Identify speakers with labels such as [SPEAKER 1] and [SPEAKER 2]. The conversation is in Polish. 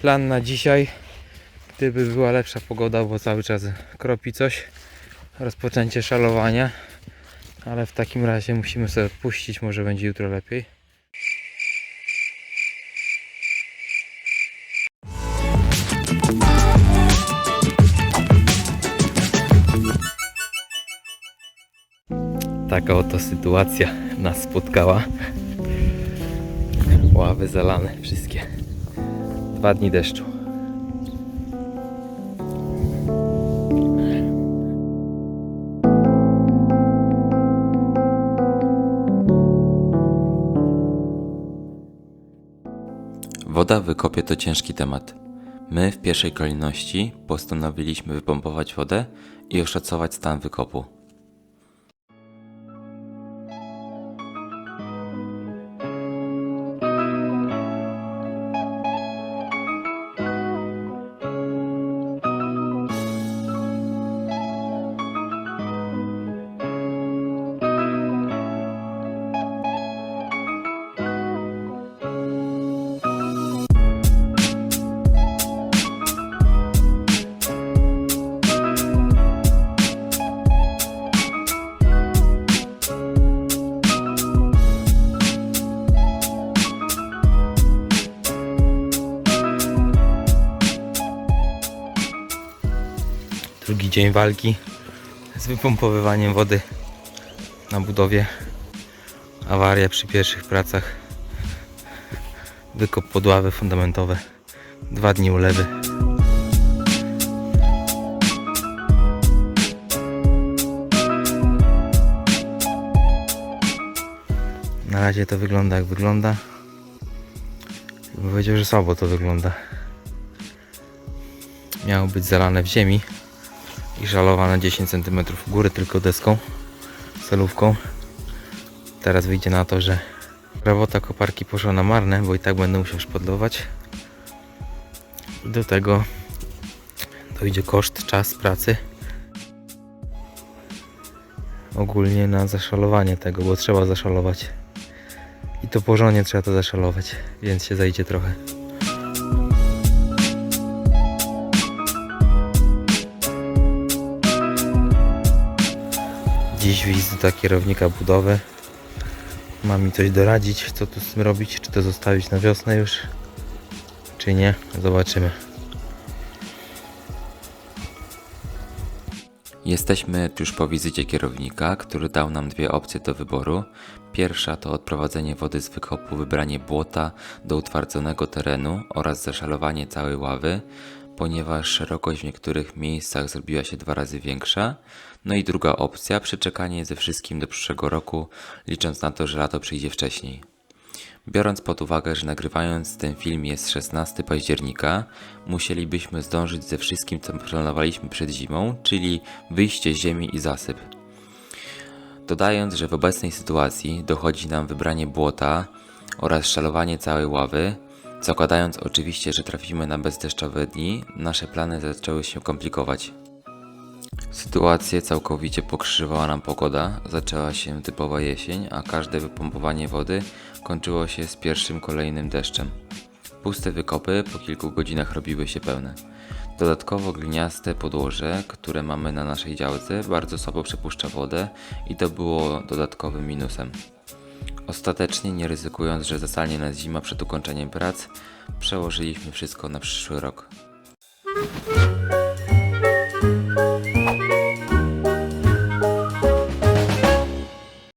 [SPEAKER 1] plan na dzisiaj, gdyby była lepsza pogoda, bo cały czas kropi coś, rozpoczęcie szalowania, ale w takim razie musimy sobie odpuścić, może będzie jutro lepiej. Taka oto sytuacja nas spotkała. Ławy zalane wszystkie. Dwa dni deszczu.
[SPEAKER 2] Woda w wykopie to ciężki temat. My w pierwszej kolejności postanowiliśmy wypompować wodę i oszacować stan wykopu.
[SPEAKER 1] Drugi dzień walki z wypompowywaniem wody na budowie. Awaria przy pierwszych pracach. Wykop podławy fundamentowe. Dwa dni ulewy. Na razie to wygląda jak wygląda. Bym powiedział, że słabo to wygląda. Miało być zalane w ziemi i żalowane 10 cm w górę tylko deską, solówką. Teraz wyjdzie na to, że robota koparki poszła na marne, bo i tak będę musiał szpadlować. Do tego dojdzie koszt, czas pracy. Ogólnie na zaszalowanie tego, bo trzeba zaszalować. I to porządnie trzeba to zaszalować, więc się zajdzie trochę. Dziś wizyta kierownika budowy. Ma mi coś doradzić, co tu z tym robić, czy to zostawić na wiosnę już, czy nie. Zobaczymy.
[SPEAKER 2] Jesteśmy już po wizycie kierownika, który dał nam dwie opcje do wyboru. Pierwsza to odprowadzenie wody z wykopu, wybranie błota do utwardzonego terenu oraz zaszalowanie całej ławy, ponieważ szerokość w niektórych miejscach zrobiła się dwa razy większa. No i druga opcja, przeczekanie ze wszystkim do przyszłego roku, licząc na to, że lato przyjdzie wcześniej. Biorąc pod uwagę, że nagrywając ten film jest 16 października, musielibyśmy zdążyć ze wszystkim, co planowaliśmy przed zimą, czyli wyjście z ziemi i zasyp. Dodając, że w obecnej sytuacji dochodzi nam wybranie błota oraz szalowanie całej ławy, zakładając oczywiście, że trafimy na bezdeszczowe dni, nasze plany zaczęły się komplikować. Sytuację całkowicie pokrzyżowała nam pogoda, zaczęła się typowa jesień, a każde wypompowanie wody kończyło się z pierwszym kolejnym deszczem. Puste wykopy po kilku godzinach robiły się pełne. Dodatkowo gliniaste podłoże, które mamy na naszej działce, bardzo słabo przepuszcza wodę i to było dodatkowym minusem. Ostatecznie, nie ryzykując, że zastanie nas zima przed ukończeniem prac, przełożyliśmy wszystko na przyszły rok.